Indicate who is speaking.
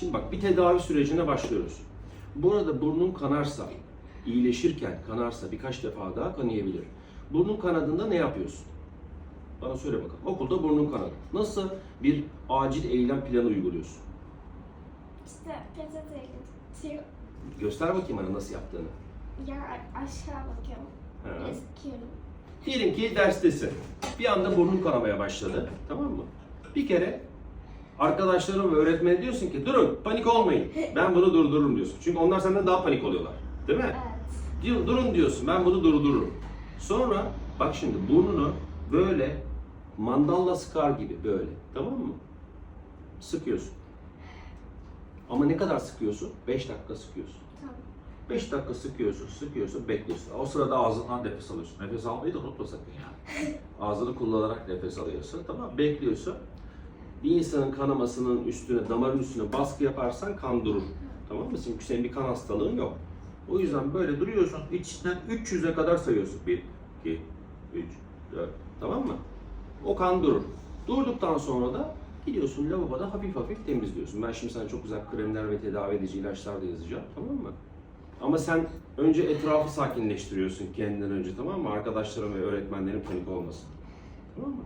Speaker 1: Şimdi bak bir tedavi sürecine başlıyoruz. Burada burnun kanarsa, iyileşirken kanarsa birkaç defa daha kanayabilir. Burnun kanadında ne yapıyorsun? Bana söyle bakalım. Okulda burnun kanadı. Nasıl bir acil eylem planı uyguluyorsun?
Speaker 2: İşte peçeteyle tutuyor.
Speaker 1: Göster bakayım bana nasıl yaptığını.
Speaker 2: Ya aşağı bakıyorum.
Speaker 1: Ha.
Speaker 2: Eskiyorum.
Speaker 1: Diyelim ki derstesin. Bir anda burnun kanamaya başladı. Tamam mı? Bir kere arkadaşlarım ve öğretmen diyorsun ki durun panik olmayın. Ben bunu durdururum diyorsun. Çünkü onlar senden daha panik oluyorlar. Değil mi?
Speaker 2: Evet.
Speaker 1: Durun diyorsun ben bunu durdururum. Sonra bak şimdi burnunu böyle mandalla sıkar gibi böyle. Tamam mı? Sıkıyorsun. Ama ne kadar sıkıyorsun? 5 dakika sıkıyorsun.
Speaker 2: Tamam.
Speaker 1: 5 dakika sıkıyorsun, sıkıyorsun, bekliyorsun. O sırada ağzından nefes alıyorsun. Nefes almayı da unutma sakın yani. Ağzını kullanarak nefes alıyorsun. Tamam bekliyorsun. Bir insanın kanamasının üstüne, damarın üstüne baskı yaparsan kan durur. Tamam mı? Çünkü senin bir kan hastalığın yok. O yüzden böyle duruyorsun. İçinden 300'e kadar sayıyorsun. 1, 2, 3, 4. Tamam mı? O kan durur. Durduktan sonra da gidiyorsun lavaboda hafif hafif temizliyorsun. Ben şimdi sana çok güzel kremler ve tedavi edici ilaçlar da yazacağım. Tamam mı? Ama sen önce etrafı sakinleştiriyorsun kendinden önce tamam mı? Arkadaşların ve öğretmenlerin panik olmasın. Tamam mı?